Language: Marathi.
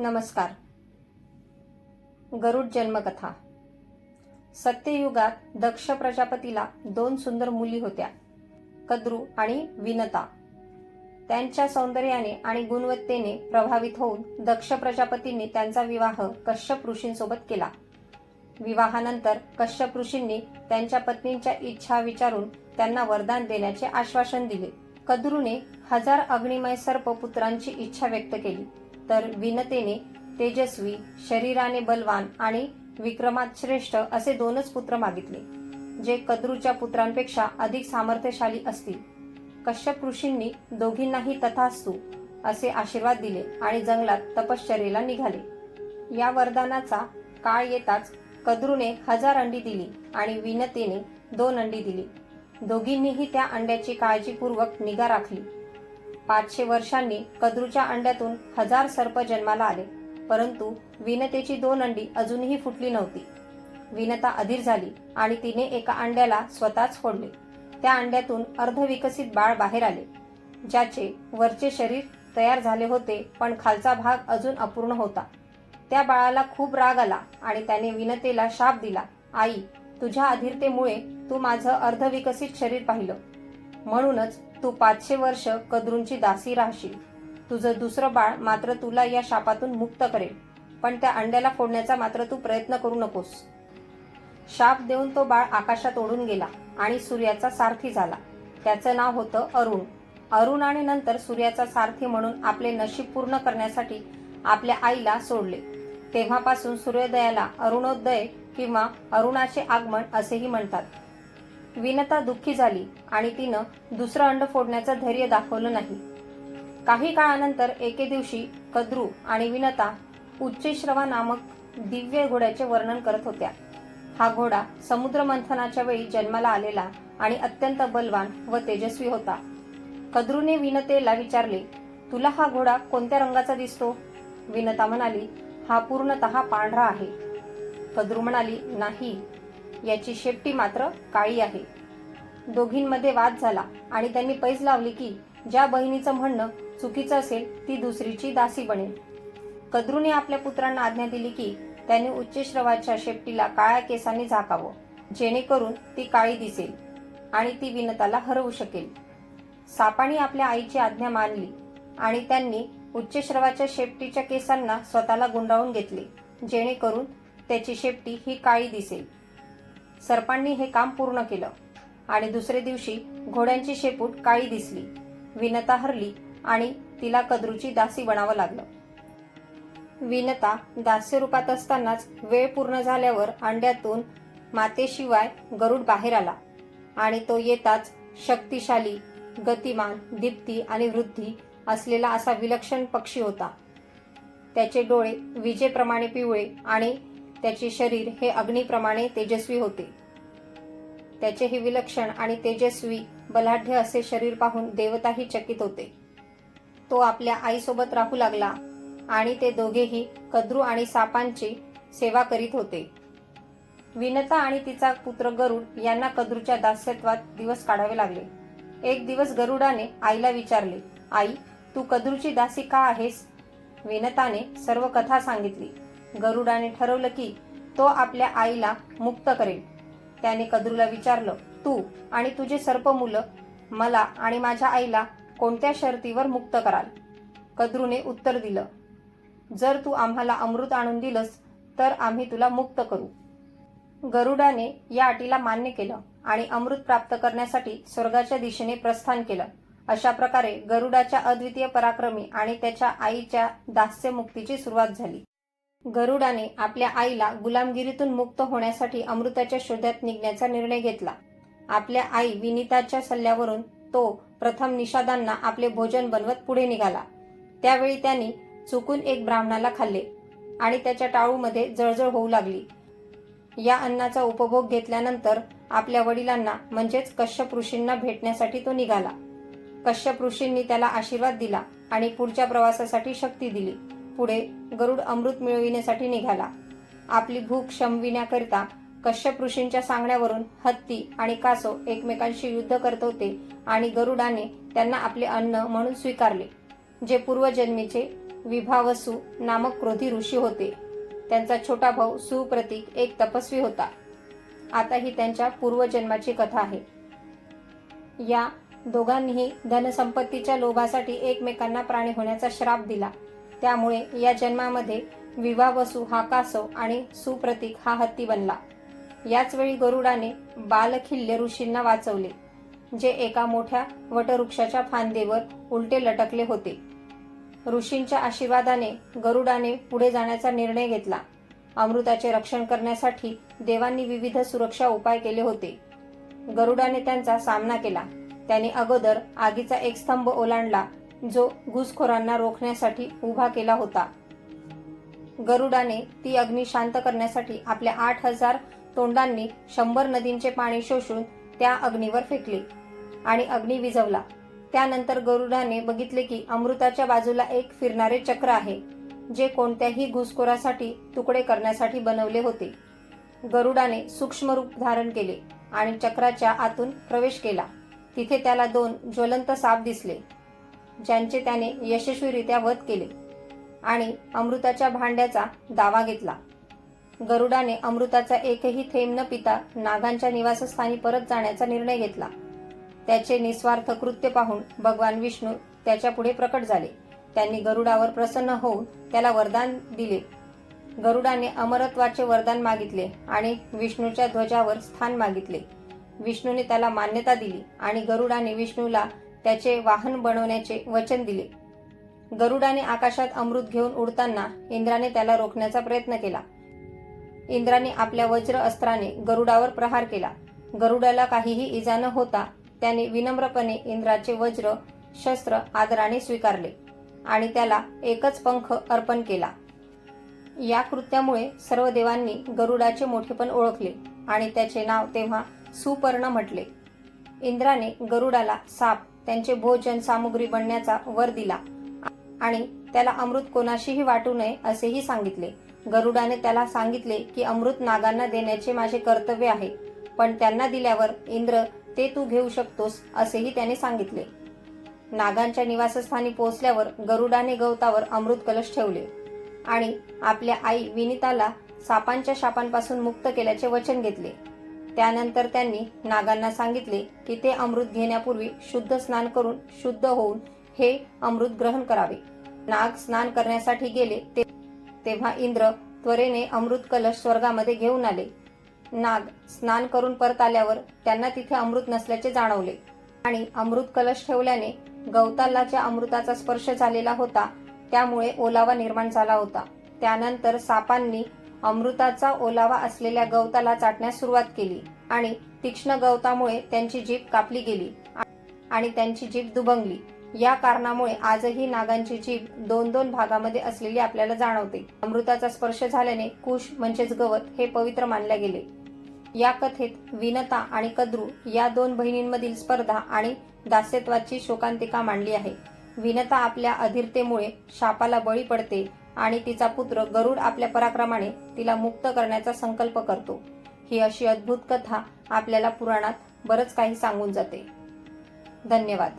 नमस्कार. गरुड जन्मकथा. सत्ययुगात दक्ष प्रजापतीला दोन सुंदर मुली होत्या कद्रू आणि विनता. त्यांच्या सौंदर्याने आणि गुणवत्तेने प्रभावित होऊन दक्ष प्रजापतींनी त्यांचा विवाह कश्यप ऋषींसोबत केला. विवाहानंतर कश्यप ऋषींनी त्यांच्या पत्नींच्या इच्छा विचारून त्यांना वरदान देण्याचे आश्वासन दिले. कद्रूने हजार अग्निमय सर्प पुत्रांची इच्छा व्यक्त केली. तर विनतेने तेजस्वी शरीराने बलवान आणि विक्रमात श्रेष्ठ असे दोनच पुत्र मागितले जे कद्रूच्या पुत्रांपेक्षा अधिक सामर्थ्यशाली असतील. कश्यप ऋषींनी दोघींनाही तथास्तु असे आशीर्वाद दिले आणि जंगलात तपश्चर्येला निघाले. या वरदानाचा काळ येताच कद्रूने हजार अंडी दिली आणि विनतेने दोन अंडी दिली. दोघींनीही त्या अंड्याची काळजीपूर्वक निगा राखली. पाचशे वर्षांनी कद्रूच्या अंड्यातून हजार सर्प जन्माला आले. परंतु विनतेची दोन अंडी अजूनही फुटली नव्हती. विनता अधीर झाली आणि तिने एका अंड्याला स्वतःच फोडले. त्या अंड्यातून अर्धविकसित बाळ बाहेर आले ज्याचे वरचे शरीर तयार झाले होते पण खालचा भाग अजून अपूर्ण होता. त्या बाळाला खूप राग आला आणि त्याने विनतेला शाप दिला आई तुझ्या अधीरतेमुळे तू माझं अर्धविकसित शरीर पाहिलं. म्हणूनच तू पाचशे वर्ष कद्रूंची दासी राहशील. तुझं दुसरं बाळ मात्र तुला या शापातून मुक्त करेल. पण त्या अंड्याला फोडण्याचा मात्र तू प्रयत्न करू नकोस. शाप देऊन तो बाळ आकाशात ओढून गेला आणि सूर्याचा सारथी झाला. त्याचं नाव होतं अरुण. अरुण आणि नंतर सूर्याचा सारथी म्हणून आपले नशीब पूर्ण करण्यासाठी आपल्या आईला सोडले. तेव्हापासून सूर्योदयाला अरुणोदय किंवा अरुणाचे आगमन असेही म्हणतात. विनता दुःखी झाली आणि तिनं दुसरं अंड फोडण्याचं धैर्य दाखवलं नाही. काही काळानंतर एके दिवशी कद्रू आणि विनता उच्चश्रवा नामक दिव्य घोड्याचे वर्णन करत होत्या. हा घोडा समुद्र मंथनाच्या वेळी जन्माला आलेला आणि अत्यंत बलवान व तेजस्वी होता. कद्रूने विनतेला विचारले तुला हा घोडा कोणत्या रंगाचा दिसतो? विनता म्हणाली हा पूर्णतः पांढरा आहे. कद्रू म्हणाली नाही याची शेपटी मात्र काळी आहे. दोघींमध्ये वाद झाला आणि त्यांनी पैज लावली की ज्या बहिणीचं म्हणणं चुकीचं असेल ती दुसरीची दासी बनेल. कद्रूने आपल्या पुत्रांना आज्ञा दिली की त्याने उच्चश्रवाच्या शेपटीला काळ्या केसांनी झाकावं जेणेकरून ती काळी दिसेल आणि ती विनताला हरवू शकेल. सापाने आपल्या आईची आज्ञा मानली आणि त्यांनी उच्चश्रवाच्या शेपटीच्या केसांना स्वतःला गुंडाळून घेतले जेणेकरून त्याची शेपटी ही काळी दिसेल. सर्पांनी हे काम पूर्ण केलं. आणि दुसरे दिवशी घोड्यांची शेपूट काळी दिसली विनता हरली आणि तिला कद्रूची दासी बनावं लागलं. विनता दास्य रूपात असतानाच वेळ पूर्ण झाल्यावर अंड्यातून मातेशिवाय गरुड बाहेर आला आणि तो येताच शक्तिशाली गतिमान दीप्ती आणि वृद्धी असलेला असा विलक्षण पक्षी होता. त्याचे डोळे विजेप्रमाणे पिवळे आणि त्याचे शरीर हे अग्नीप्रमाणे तेजस्वी होते. त्याचे हे विलक्षण आणि तेजस्वी बलाढ्य असे शरीर पाहून देवताही चकित होते. तो आपल्या आईसोबत राहू लागला आणि ते दोघेही कद्रू आणि सापांची सेवा करीत होते. विनता आणि तिचा पुत्र गरुड यांना कद्रूच्या दास्यत्वात दिवस काढावे लागले. एक दिवस गरुडाने आईला विचारले आई तू कद्रूची दासी का आहेस? विनताने सर्व कथा सांगितली. गरुडाने ठरवलं की तो आपल्या आईला मुक्त करेल. त्याने कद्रूला विचारलं तू आणि तुझे सर्प मुलं मला आणि माझ्या आईला कोणत्या शर्तीवर मुक्त कराल? कद्रूने उत्तर दिलं जर तू आम्हाला अमृत आणून दिलंस तर आम्ही तुला मुक्त करू. गरुडाने या अटीला मान्य केलं आणि अमृत प्राप्त करण्यासाठी स्वर्गाच्या दिशेने प्रस्थान केलं. अशा प्रकारे गरुडाच्या अद्वितीय पराक्रमी आणि त्याच्या आईच्या दास्यमुक्तीची सुरुवात झाली. गरुडाने आपल्या आईला गुलामगिरीतून मुक्त होण्यासाठी अमृताच्या शोधात निघण्याचा निर्णय घेतला. आपल्या आई विनिताच्या सल्ल्यावरून तो प्रथम निषादांना आपले भोजन बनवत पुढे निघाला. त्यावेळी त्यांनी चुकून एक ब्राह्मणाला खाल्ले आणि त्याच्या टाळूमध्ये जळजळ होऊ लागली. या अन्नाचा उपभोग घेतल्यानंतर आपल्या वडिलांना म्हणजेच कश्यप ऋषींना भेटण्यासाठी तो निघाला. कश्यप ऋषींनी त्याला आशीर्वाद दिला आणि पुढच्या प्रवासासाठी शक्ती दिली. पुढे गरुड अमृत मिळविण्यासाठी निघाला. आपली भूक शमविण्याकरिता कश्यप ऋषींच्या सांगण्यावरून हत्ती आणि कासव एकमेकांशी युद्ध करत होते आणि गरुडाने त्यांना आपले अन्न म्हणून स्वीकारले जे पूर्वजन्मीचे विभावसू नामक क्रोधी ऋषी होते. त्यांचा छोटा भाऊ सुप्रतीक एक तपस्वी होता. आता ही त्यांच्या पूर्वजन्माची कथा आहे. या दोघांनीही धनसंपत्तीच्या लोभासाठी एकमेकांना प्राणी होण्याचा श्राप दिला. त्यामुळे या जन्मामध्ये विवावसू हा कासव आणि सुप्रतीक हा हत्ती बनला. याच वेळी गरुडाने बालखिल्य ऋषींना वाचवले जे एका मोठ्या वटवृक्षाच्या फांदेवर उलटे लटकले होते. ऋषींच्या आशीर्वादाने गरुडाने पुढे जाण्याचा निर्णय घेतला. अमृताचे रक्षण करण्यासाठी देवांनी विविध सुरक्षा उपाय केले होते. गरुडाने त्यांचा सामना केला. त्याने अगोदर आगीचा एक स्तंभ ओलांडला जो घुसखोरांना रोखण्यासाठी उभा केला होता. गरुडाने ती अग्नी शांत करण्यासाठी आपल्या आठ हजार तोंडांनी शंभर नदींचे पाणी शोषून त्या अग्नीवर फेकले आणि अग्नी विझवला. त्यानंतर गरुडाने बघितले की अमृताच्या बाजूला एक फिरणारे चक्र आहे जे कोणत्याही घुसखोरासाठी तुकडे करण्यासाठी बनवले होते. गरुडाने सूक्ष्म रूप धारण केले आणि चक्राच्या आतून प्रवेश केला. तिथे त्याला दोन ज्वलंत साप दिसले. ज्यांचे त्याने यशस्वीरित्या वध केले आणि अमृताच्या भांड्याचा दावा घेतला. गरुडाने अमृताचा एकही थेंब न पिता नागांच्या निवासस्थानी परत जाण्याचा निर्णय घेतला. त्याचे निस्वार्थ कृत्य पाहून भगवान विष्णू त्याच्या पुढे प्रकट झाले. त्यांनी गरुडावर प्रसन्न होऊन त्याला वरदान दिले. गरुडाने अमरत्वाचे वरदान मागितले आणि विष्णूच्या ध्वजावर स्थान मागितले. विष्णूने त्याला मान्यता दिली आणि गरुडाने विष्णूला त्याचे वाहन बनवण्याचे वचन दिले. गरुडाने आकाशात अमृत घेऊन उडताना इंद्राने त्याला रोखण्याचा प्रयत्न केला. इंद्राने आपल्या वज्र अस्त्राने गरुडावर प्रहार केला. गरुडाला काहीही इजा न होता त्याने विनम्रपणे इंद्राचे वज्र शस्त्र आदराने स्वीकारले आणि त्याला एकच पंख अर्पण केला. या कृत्यामुळे सर्व देवांनी गरुडाचे मोठेपण ओळखले आणि त्याचे नाव तेव्हा सुपर्ण म्हटले. इंद्राने गरुडाला साप त्यांचे भोजन सामुग्री बनण्याचा वर दिला. आणि त्याला अमृत कोणाशीही वाटू नये असेही सांगितले. गरुडाने त्याला सांगितले की अमृत नागांना देण्याचे माझे कर्तव्य आहे. पण त्यांना दिल्यावर इंद्र ते तू घेऊ शकतोस असेही त्याने सांगितले. नागांच्या निवासस्थानी पोहोचल्यावर गरुडाने गवतावर अमृत कलश ठेवले. आणि आपल्या आई विनिताला सापांच्या शापांपासून मुक्त केल्याचे वचन घेतले. त्यानंतर त्यांनी नागांना सांगितले की ते अमृत घेण्यापूर्वी शुद्ध स्नान करून शुद्ध होऊन हे अमृत ग्रहण करावे. नाग स्नान करण्यासाठी गेले ते तेव्हा इंद्र त्वरेने अमृत कलश स्वर्गामध्ये घेऊन आले. नाग स्नान करून परत आल्यावर त्यांना तिथे अमृत नसल्याचे जाणवले. आणि अमृत कलश ठेवल्याने गवतालाच्या अमृताचा स्पर्श झालेला होता. त्यामुळे ओलावा निर्माण झाला होता. त्यानंतर सापांनी अमृताचा ओलावा असलेल्या गवताला चाटण्यास सुरुवात केली आणि तीक्ष्ण गवतामुळे त्यांची जीभ कापली गेली आणि त्यांची जीभ दुभंगली या कारणामुळे आजही नागांची जीभ दोन दोन भागामध्ये असलेली आपल्याला जाणवते. अमृताचा स्पर्श झाल्याने कुश म्हणजेच गवत हे पवित्र मानले गेले. या कथेत विनता आणि कद्रू या दोन बहिणींमधील स्पर्धा आणि दास्यत्वाची शोकांतिका मांडली आहे. विनता आपल्या अधीरतेमुळे शापाला बळी पडते आणि तिचा पुत्र गरुड आपल्या पराक्रमाने तिला मुक्त करण्याचा संकल्प करतो. ही अशी अद्भुत कथा आपल्याला पुराणात बरंच काही सांगून जाते. धन्यवाद.